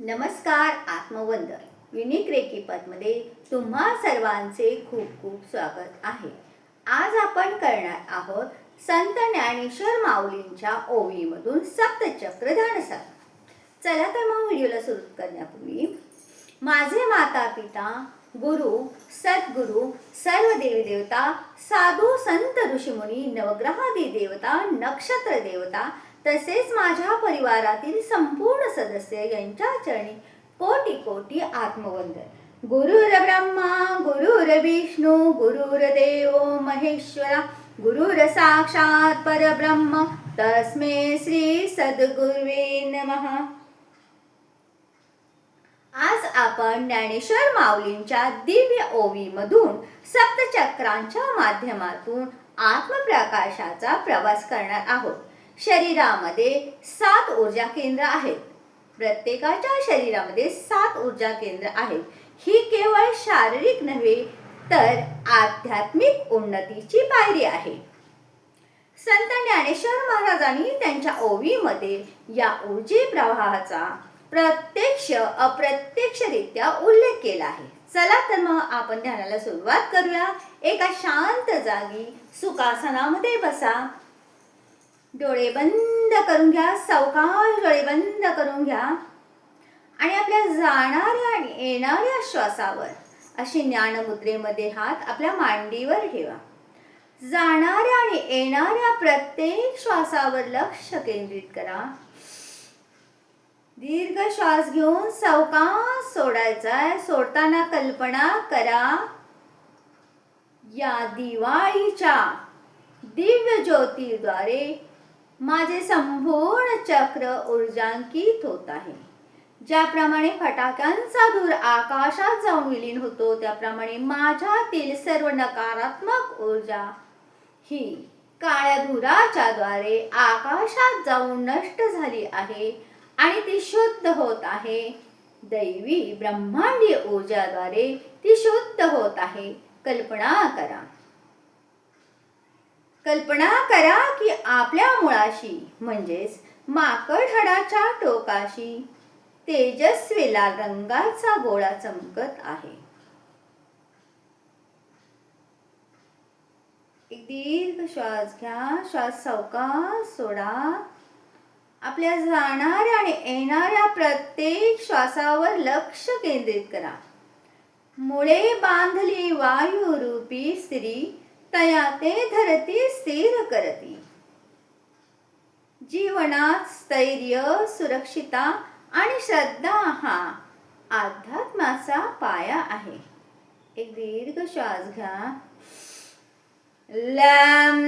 नमस्कार आत्मवंदन. Unique recce पदमध्ये तुम्हा सर्वांचे खूप खूप स्वागत आहे. आज आपण करणार आहोत संत ज्ञानेश्वर माऊलींच्या ओवीमधून सप्तचक्र धाडसा चला तर मग व्हिडिओला सुरू करण्यापूर्वी माझे माता पिता गुरु सद्गुरु सर्व देवी देवता साधू संत ऋषीमुनी नवग्रहादी देवता नक्षत्र देवता तसेच माझ्या परिवारातील संपूर्ण सदस्य यांच्या चरणी कोटी कोटी आत्मवंदन. गुरुर ब्रह्मा गुरुर विष्णू गुरुर देव महेश्वरा गुरुर साक्षात परब्रह्म. तस्मे श्री सद्गुरुवे नमः. आज आपण ज्ञानेश्वर माऊलींच्या दिव्य ओवीमधून सप्तचक्रांच्या माध्यमातून आत्मप्रकाशाचा प्रवास करणार आहोत. शरीरामध्ये सात ऊर्जा केंद्र आहेत. प्रत्येकाच्या शरीरामध्ये सात ऊर्जा केंद्र आहेत. ही केवळ शारीरिक नव्हे तर आध्यात्मिक उन्नतीची पायरी आहे. संत ज्ञानेश्वर महाराजांनी त्यांच्या ओवीमध्ये या ऊर्जे प्रवाहाचा प्रत्यक्ष अप्रत्यक्षरित्या उल्लेख केला आहे. चला तर मग आपण ध्यानाला सुरुवात करूया. एका शांत जागी सुखासनामध्ये बसा. डोळे बंद करून घ्या सावकाश डोळे बंद करून घ्या. आणि आपल्या जाणाऱ्या आणि येणाऱ्या श्वासावर अशी ज्ञानमुद्रेमध्ये हात आपल्या मांडीवर ठेवा. जाणाऱ्या आणि येणाऱ्या प्रत्येक श्वासावर लक्ष केंद्रित करा. दीर्घ श्वास घेऊन सावकाश सोडायचा सोडताना कल्पना करा. या दिवाळीच्या दिव्य ज्योतीद्वारे माझे संपूर्ण चक्र ऊर्जांकित होत आहे. ज्याप्रमाणे फटाक्यांचा धूर आकाशात जाऊन विलीन होतो त्याप्रमाणे माझ्यातील सर्व नकारात्मक ऊर्जा ही काळ्या धुराच्या द्वारे आकाशात जाऊन नष्ट झाली आहे आणि ती शुद्ध होत आहे. दैवी ब्रह्मांडीय ऊर्जाद्वारे ती शुद्ध होत आहे. कल्पना करा. कल्पना करा की आपल्या मुळाशी म्हणजेच माकड हडाच्या टोकाशी तेजस्वी लाल रंगाचा गोळा चमकत आहे. एक दीर्घ श्वास घ्या. श्वास सवका सोडा. आपल्या जाणाऱ्या आणि येणाऱ्या प्रत्येक श्वासावर लक्ष केंद्रित करा. मुळे बांधली वायुरूपी स्त्री तया ते धरती स्थिर करती. जीवनात स्थैर्य सुरक्षिता आणि श्रद्धा हा अध्यात्माचा पाया आहे. एक दीर्घ श्वास घ्या. लॅम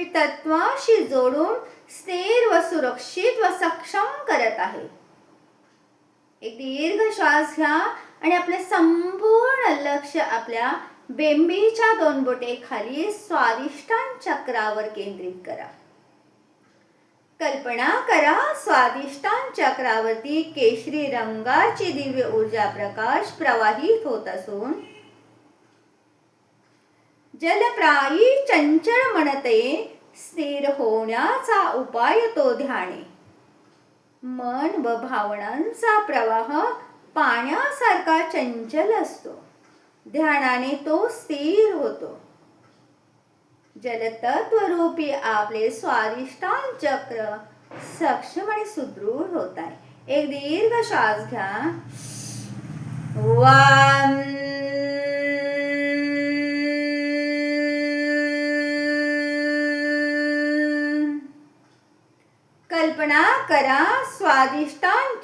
तुम्हाला पृथ्वी तत्वाशी जोडून स्थिर व सुरक्षित व सक्षम करत आहे. एक दीर्घ श्वास घ्या आणि आपले संपूर्ण लक्ष आपल्या बेंबीच्या दोन बोटे खाली स्वादिष्टान चक्रावर केंद्रित करा. कल्पना करा स्वादिष्टान चक्रावरती केशरी रंगाची दिव्य ऊर्जा प्रकाश प्रवाहित होत असून जलप्रायी चंचल म्हणते स्थिर होण्याचा उपाय तो ध्याने. मन व भावनांचा प्रवाह पाण्यासारखा चंचल असतो. ध्यानाने तो स्थिर होतो. जलतत्वरूपी आपले स्वादिष्टान चक्र सक्षम आणि सुदृढ होत आहे. एक दीर्घ श्वास घ्या. वा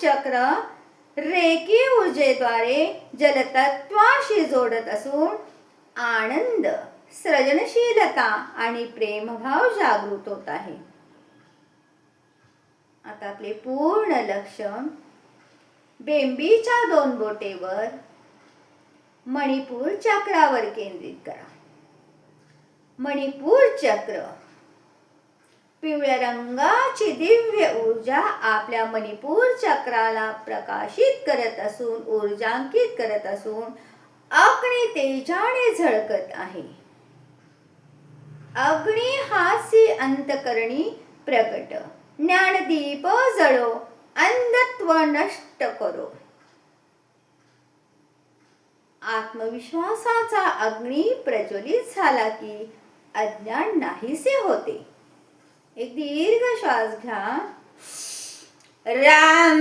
चक्र रेकी ऊर्जेद्वारे जलतत्वाशी जोडत असून आनंद सृजनशीलता आणि प्रेमभाव जागृत होत आहे. आता आपले पूर्ण लक्ष बेंबीच्या दोन बोटेवर मणिपूर चक्रावर केंद्रित करा. मणिपूर चक्र पिवळ्या रंगाची दिव्य ऊर्जा आपल्या मणिपूर चक्राला प्रकाशित करत असून ऊर्जांकित करत असून अग्नी तेजाने झळकत आहे. अग्नी हास्य अंतकरणी प्रकट. ज्ञानदीप जळो अंधत्व नष्ट करो. आत्मविश्वासाचा अग्नी प्रज्वलित झाला की अज्ञान नाहीसे होते. एक दीर्घ श्वास घ्या. राम.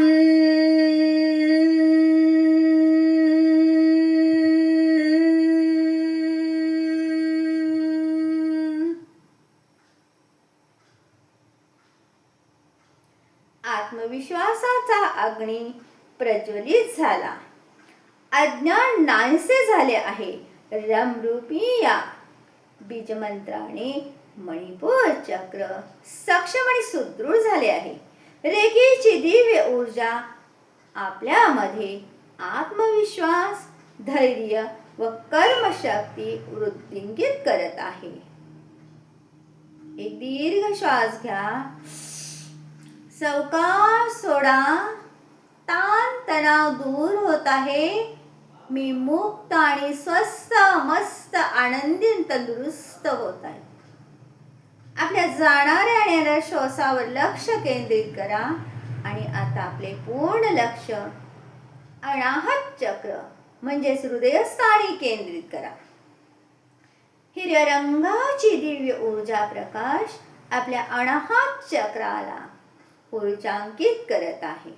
आत्मविश्वासाचा अग्नी प्रज्वलित झाला. अज्ञान नाहीसे झाले आहे. रमरूपी या. बीजमंत्राने मणिपूर चक्र सक्षम आणि सुदृढ झाले आहे. रेखीची दिव्य ऊर्जा आपल्यामध्ये आत्मविश्वास धैर्य व कर्मशक्ती वृद्धिंगित करत आहे. एक दीर्घ श्वास घ्या. सवकार सोडा. ताण तणाव दूर होत आहे. मी मुक्त आणि स्वस्त मस्त आनंदी तंदुरुस्त होत आहे. आपल्या जाणाऱ्या येणाऱ्या श्वासावर लक्ष केंद्रित करा. आणि आता आपले पूर्ण लक्ष अनाहत चक्र म्हणजेच हृदयस्थानी केंद्रित करा. हिरव्या रंगाची दिव्य ऊर्जा प्रकाश आपल्या अनाहत चक्राला ऊर्जांकित करत आहे.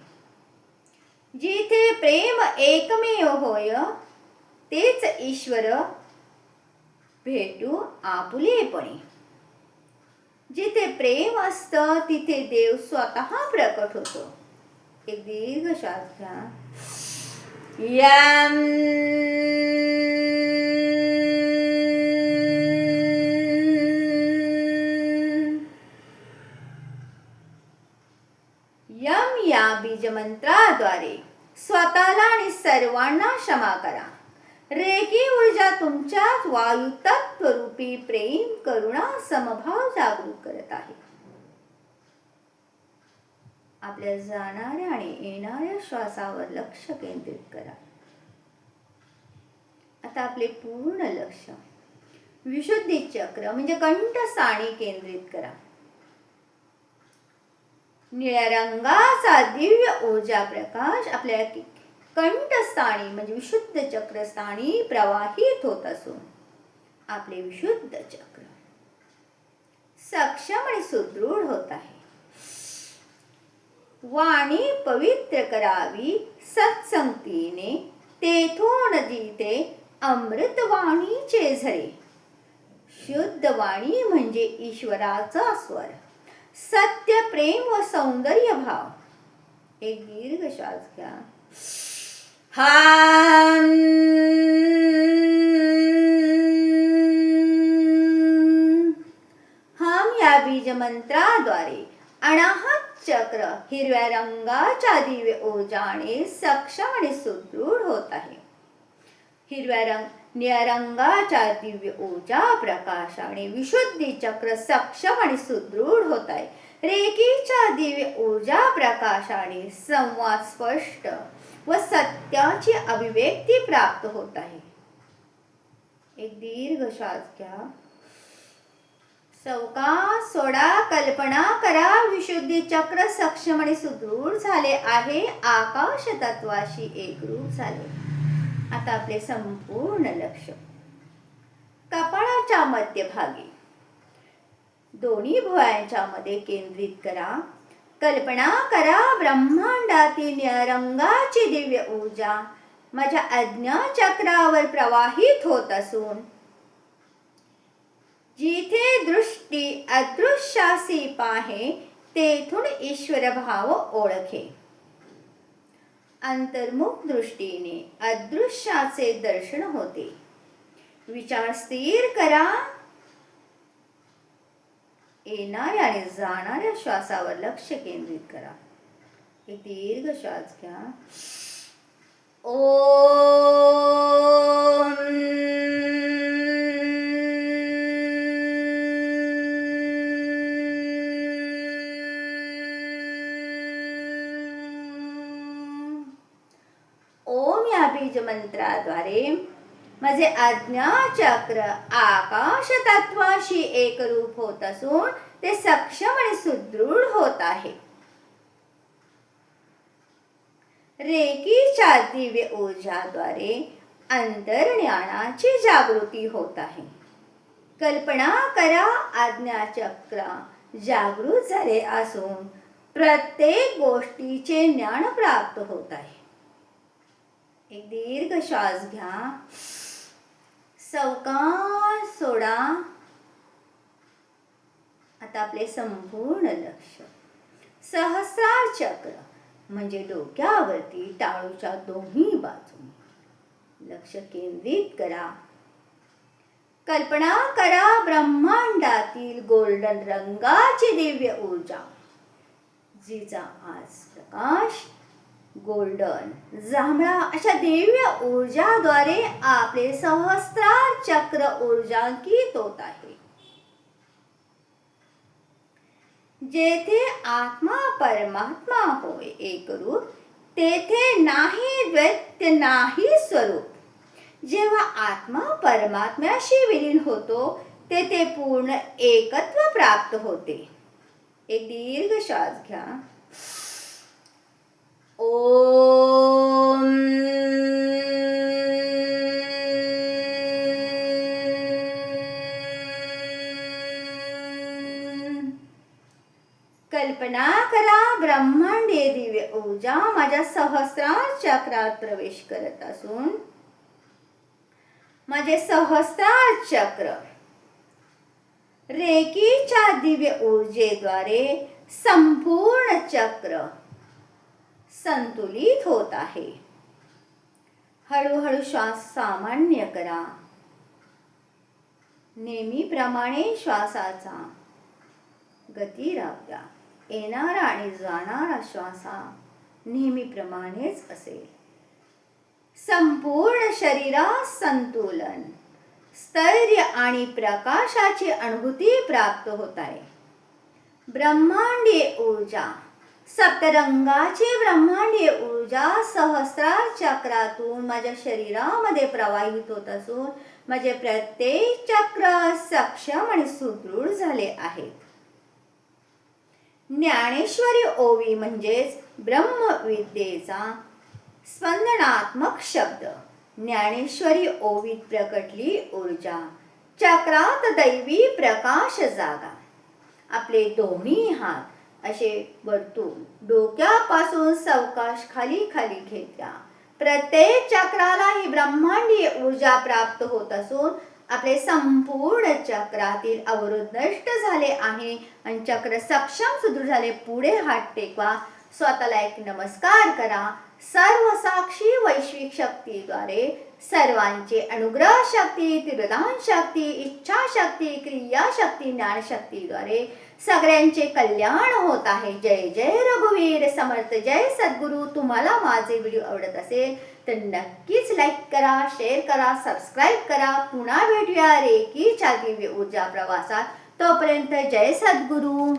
जिथे प्रेम एकमेव होय तेच ईश्वर भेटू आपुलेपणे. जिथे प्रेम असतं तिथे देव स्वतः प्रकट होतो. एक दीर्घ श्वास घ्या यम यम या बीजमंत्राद्वारे स्वतःला आणि सर्वांना क्षमा करा. रेगी ऊर्जा तुमच्यात वायू तत्वरूपी प्रेम करुणा समभाव जागृत करत आहे. आपल्या जाणाऱ्या आणि येणाऱ्या श्वासावर लक्ष केंद्रित करा. आता आपले पूर्ण लक्ष विशुद्धी चक्र म्हणजे कंठस्थानी केंद्रित करा. निळ्या रंगाचा दिव्य ऊर्जा प्रकाश आपल्या कंठस्थानी म्हणजे विशुद्ध चक्रस्थानी प्रवाहित होत असून आपले विशुद्ध चक्र सक्षम आणि सुदृढ होत आहे. वाणी पवित्र करावी सत्संगतीने तेथून जिथे अमृत वाणीचे झरे. शुद्ध वाणी म्हणजे ईश्वराचा स्वर सत्य प्रेम व सौंदर्य भाव. एक दीर्घ श्वास घ्या. हा हम या बीज मंत्राद्वारे अनाहत चक्र हिरव्या रंगाच्या दिव्य ओजाने सक्षम आणि सुदृढ होत आहे. हिरव्या रंग निळ्या रंगाच्या दिव्य ऊर्जा प्रकाशाने विशुद्धी चक्र सक्षम आणि सुदृढ होत आहे. रेकीच्या दिव्य ऊर्जा प्रकाशाने संवाद स्पष्ट व सत्याची अभिव्यक्ती प्राप्त होत आहे. एक दीर्घ श्वास घ्या. चौका सोडा कल्पना करा. विशुद्धी चक्र सक्षम आणि सुदृढ झाले आहे. आकाश तत्वाशी एकरूप झाले. आता आपले संपूर्ण लक्ष कपाळाच्या मध्यभागी. दोन्ही भुवयांच्या मध्ये केंद्रित करा. कल्पना करा ब्रह्मांडातील रंगाची दिव्य ऊर्जा. माझ्या अज्ञा चक्रावर प्रवाहित होत असून. जिथे दृष्टी अदृश्यासी पाहे तेथून ईश्वर भाव ओळखे. अंतर्मुख दृष्टीने अदृश्याचे दर्शन होते. विचार स्थिर करा येणाऱ्या आणि जाणाऱ्या श्वासावर लक्ष केंद्रित करा. एक दीर्घ श्वास घ्या. ओ बीजमंत्राद्वारे माझे आज्ञाचक्र आकाश तत्वाशी एकरूप होत असून ते सक्षम आणि सुदृढ होत आहे. रेकीच्या दिव्य ऊर्जाद्वारे अंतर्ज्ञानाची जागृती होत आहे. कल्पना करा आज्ञाचक्र जागृत झाले असून प्रत्येक गोष्टीचे ज्ञान प्राप्त होत आहे. एक दीर्घ श्वास घ्या. सावकाश सोडा. आता आपले संपूर्ण लक्ष. सहस्रार चक्र म्हणजे डोक्यावरती टाळूच्या दोन्ही बाजूने लक्ष केंद्रित करा. कल्पना करा ब्रह्मांडातील गोल्डन रंगाची दिव्य ऊर्जा जिचा आज प्रकाश गोल्डन. जांभळा अशा दिव्य ऊर्जाद्वारे आपले सहस्त्रार चक्र ऊर्जांकित होत आहे. जेथे आत्मा परमात्मा होय एकरूप तेथे नाही द्वैत्य नाही स्वरूप. जेव्हा आत्मा परमात्म्याशी विलीन होतो तेथे पूर्ण एकत्व प्राप्त होते. एक दीर्घ श्वास घ्या. ओम कल्पना करा ब्रह्मांडीय दिव्य ऊर्जा माझ्या सहस्रार चक्रात प्रवेश करत असून. माझे सहस्रार चक्र रेकीच्या दिव्य ऊर्जेद्वारे संपूर्ण चक्र संतुलित होत आहे. हळूहळू श्वास सामान्य करा. नेहमीप्रमाणे श्वासाचा गती राहूया येणारा आणि जाणारा श्वासा नेहमीप्रमाणेच असेल. संपूर्ण शरीरात संतुलन स्थैर्य आणि प्रकाशाची अनुभूती प्राप्त होत आहे. ब्रह्मांडीय ऊर्जा सप्तरंगाचे ब्रह्मांडीय ऊर्जा सहस्रार चक्रातून माझ्या शरीरामध्ये प्रवाहित होत असून माझे प्रत्येक चक्र सक्षम आणि सुदृढ झाले आहेत. ज्ञानेश्वरी ओवी म्हणजेच ब्रह्मविद्येचा स्पंदनात्मक शब्द. ज्ञानेश्वरी ओवीत प्रकटली ऊर्जा. चक्रात दैवी प्रकाश जागा. आपले दोन्ही हात असे वरतून डोक्यापासून सवकाश खाली खाली घेतल्या प्रत्येक चक्राला ही ब्रह्मांडीय ऊर्जा प्राप्त होत असून आपले संपूर्ण चक्रातील अवरोध नष्ट झाले आहे आणि चक्र सक्षम सुदृढ झाले. पुढे हात टेकवा. स्वतःला एक नमस्कार करा. सर्व साक्षी वैश्विक शक्तीद्वारे सर्वांचे अनुग्रह शक्ती तिरदान शक्ती इच्छा शक्ती क्रिया शक्ती ज्ञान शक्तीद्वारे सगळ्यांचे कल्याण होत आहे. जय जय रघुवीर समर्थ. जय सद्गुरू. तुम्हाला माझे व्हिडिओ आवडत असेल तर नक्कीच लाईक करा शेअर करा सबस्क्राईब करा. पुन्हा भेटूया रेकीच्या दिव्य ऊर्जा प्रवासात. तोपर्यंत जय सद्गुरू.